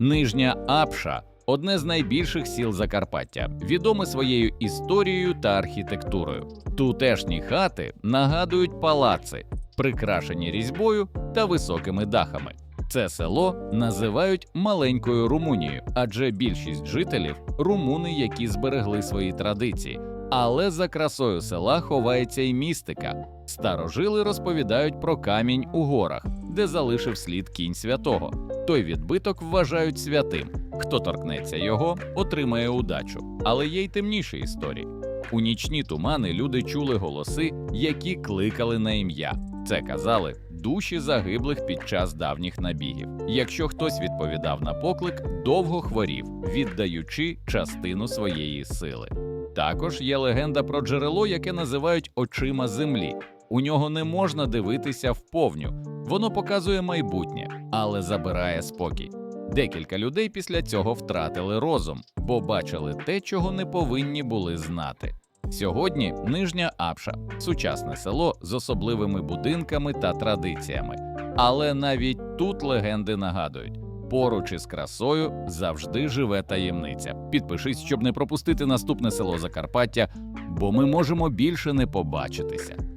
Нижня Апша одне з найбільших сіл Закарпаття, відоме своєю історією та архітектурою. Тутешні хати нагадують палаци, прикрашені різьбою та високими дахами. Це село називають маленькою Румунією, адже більшість жителів румуни, які зберегли свої традиції. Але за красою села ховається й містика. Старожили розповідають про камінь у горах, де залишив слід кінь святого. Той відбиток вважають святим. Хто торкнеться його, отримає удачу. Але є й темніші історії. У нічні тумани люди чули голоси, які кликали на ім'я. Це казали душі загиблих під час давніх набігів. Якщо хтось відповідав на поклик, довго хворів, віддаючи частину своєї сили. Також є легенда про джерело, яке називають очима землі. У нього не можна дивитися вповню, воно показує майбутнє, але забирає спокій. Декілька людей після цього втратили розум, бо бачили те, чого не повинні були знати. Сьогодні Нижня Апша сучасне село з особливими будинками та традиціями. Але навіть тут легенди нагадують: поруч із красою завжди живе таємниця. Підпишись, щоб не пропустити наступне село Закарпаття, бо ми можемо більше не побачитися.